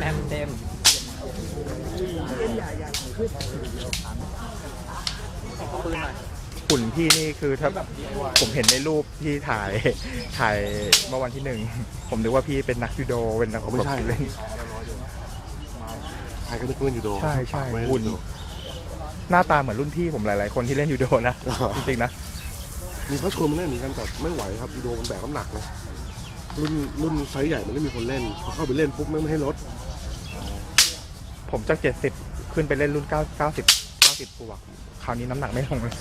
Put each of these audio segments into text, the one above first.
แอมเต็ม หุ่นพี่นี่คือถ้าผมเห็นในรูปที่ถ่ายถ่ายเมื่อวันที่หนึ่ง ผมนึกว่าพี่เป็นนักยูโดเป็นนักไม่ใช่เล่นใครก็นึกว่ายูโดใช่ใช่ไม่ได้หุ่นยูโดหน้าตาเหมือนรุ่นพี่ผมหลาย ๆ คนที่เล่นยูโดนะอ๋อจริงๆนะมีเขาชวนมาเล่นเหมือนกันแต่ไม่ไหวครับยูโดมันแบกน้ำหนักนะรุ่นรุ่นไซส์ใหญ่มันไม่มีคนเล่นพอเข้าไปเล่นปุ๊บไม่ให้ลดผมจากเจ็ดสิบขึ้นไปเล่นรุ่นเก้าเก้าสิบเก้าสิบวกคราวนี้น้ำหนักไม่ลงเลย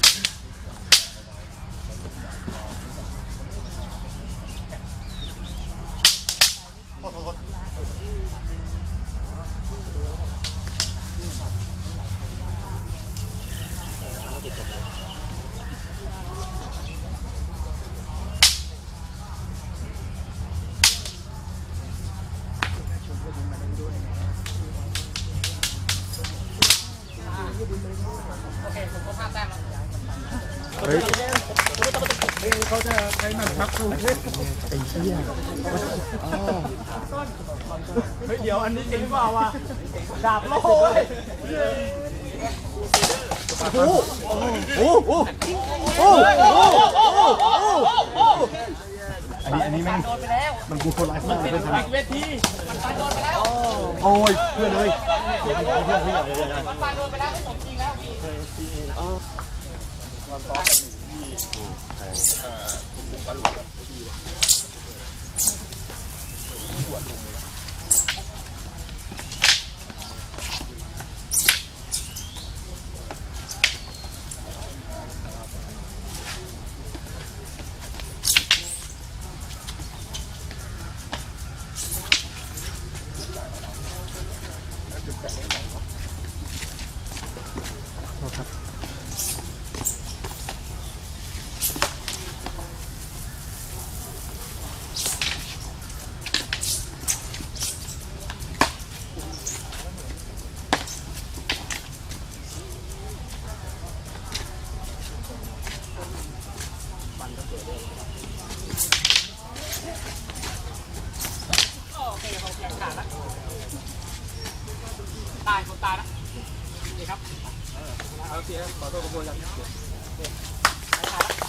เฮ้ยเขาจะใช้หนังชักคู่ ไอ้เหี้ยเฮ้ยเดี๋ยวอันนี้จริงเปล่าวะดาบโล่ยอันนี้อันนี้แม่งมันกูคนไลฟ์มากเลยครับเวทีโอ้ยเพื่อนเลย ตายคนตายนะนี่ครับ เอาเสียขอโทษขอโทษครับ